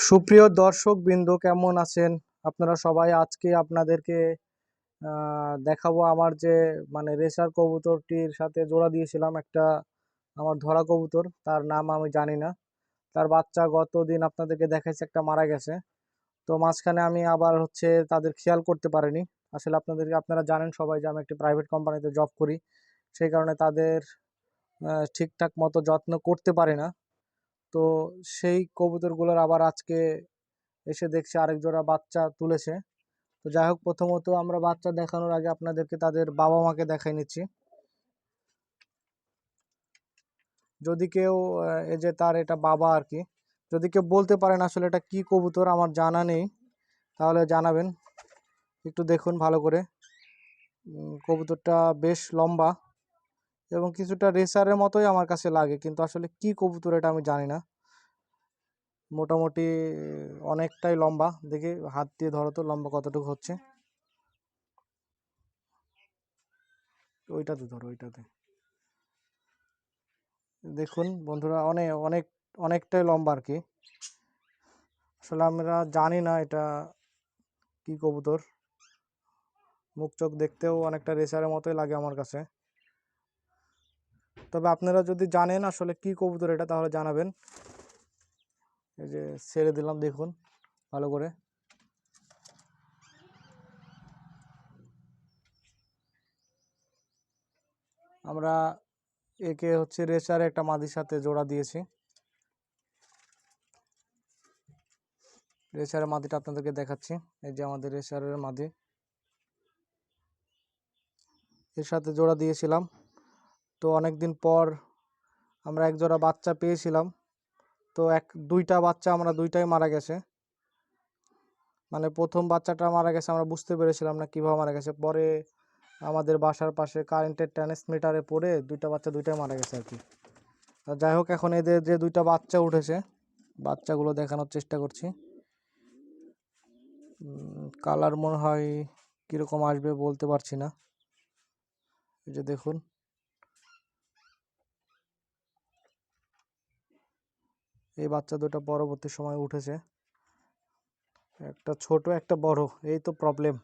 সুপ্রিয় দর্শক বিন্দু কেমন আছেন? আপনারা সবাই আজকে আপনাদেরকে দেখাবো আমার যে মানে রেসার কবুতরটির সাথে জোড়া দিয়েছিলাম একটা আমার ধরা কবুতর, তার নাম আমি জানি না। তার বাচ্চা গত দিন আপনাদেরকে দেখাইছে, একটা মারা গেছে। তো মাঝখানে আমি আবার হচ্ছে তাদের খেয়াল করতে পারিনি। আসলে আপনাদেরকে, আপনারা জানেন সবাই যে আমি একটি প্রাইভেট কোম্পানিতে জব করি। সেই কারণে তাদের ঠিকঠাক মতো যত্ন করতে পারি না। তো সেই কবুতরগুলোর আবার আজকে এসে দেখছি আরেক জোড়া বাচ্চা তুলেছে। তো যাই হোক, প্রথমত আমরা বাচ্চা দেখানোর আগে আপনাদেরকে তাদের বাবা মাকে দেখাই নিচ্ছি। যদি কেউ এই যে তার এটা বাবা আর কি, যদি কেউ বলতে পারেন আসলে এটা কি কবুতর, আমার জানা নেই, তাহলে জানাবেন। একটু দেখুন ভালো করে। কবুতরটা বেশ লম্বা। এবং কিছুটা রেসারের মতোই আমার কাছে লাগে। কিন্তু আসলে কি কবুতর এটা আমি জানি না। মোটামুটি অনেকটাই লম্বা। দেখি, হাত দিয়ে ধরো তো, লম্বা কতটুকু হচ্ছে। ওইটাতে ধরো, ওইটাতে। দেখুন বন্ধুরা অনেক অনেক, অনেকটাই লম্বা আর কি। আসলে আমরা জানি না এটা কি কবুতর। মুখ চোখ দেখতেও অনেকটা রেসারের মতোই লাগে আমার কাছে। তবে আপনারা যদি জানেন আসলে কি কবুতর এটা, তাহলে জানাবেন। এই যে ছেড়ে দিলাম, দেখুন, ভালো করে। আমরা একে হচ্ছে রেসার একটা মাদির সাথে জোড়া দিয়েছি। রেসারের মাদিটা আপনাদেরকে দেখাচ্ছি। এই যে আমাদের রেসারের মাদি। এর সাথে জোড়া দিয়েছিলাম। তো অনেক দিন পর আমরা এক জোড়া বাচ্চা পেয়েছিলাম। তো এক, দুইটা বাচ্চা আমরা দুইটাই মারা গেছে। মানে প্রথম বাচ্চাটা মারা গেছে আমরা বুঝতে পেরেছিলাম না কীভাবে মারা গেছে। পরে আমাদের বাসার পাশে কারেন্টের ট্রান্সমিটারে পড়ে দুইটা বাচ্চা দুইটাই মারা গেছে আর কি। যাই হোক, এখন এদের যে দুইটা বাচ্চা উঠেছে, বাচ্চাগুলো দেখানোর চেষ্টা করছি। কালার মনে হয় কীরকম আসবে বলতে পারছি না। এই যে দেখুন। এই বাচ্চা দুটো পরবর্তী সময় উঠেছে। একটা ছোট, একটা বড়, এই তো প্রবলেম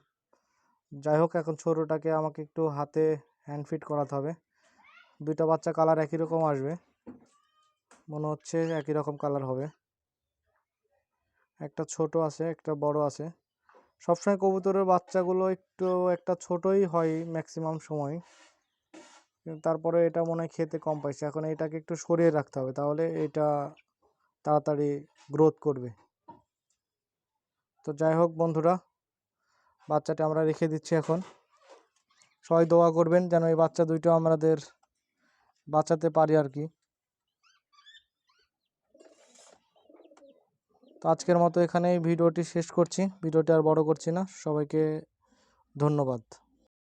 যাই হোক, এখন ছোটোটাকে আমাকে একটু হাতে হ্যান্ড ফিট করাতে হবে। দুইটা বাচ্চা কালার একই রকম আসবে। মনে হচ্ছে একই রকম কালার হবে। একটা ছোট আছে, একটা বড় আছে। সবসময় কবুতরের বাচ্চাগুলো একটু, একটা ছোটই হয় ম্যাক্সিমাম সময়। তারপরে এটা মনে হয় খেতে কম পাইছে। এখন এটাকে একটু সরিয়ে রাখতে হবে। তাহলে এটা তাড়াতাড়ি গ্রোথ করবে। তো যাই হোক বন্ধুরা, বাচ্চাটা আমরা রেখে দিচ্ছি এখন। সবাই দোয়া করবেন যেন এই বাচ্চা দুইটা আমাদের বাঁচাতে পারি আর কি। তো আজকের মতো এখানেই ভিডিওটি শেষ করছি। ভিডিওটি আর বড় করছি না। সবাইকে ধন্যবাদ।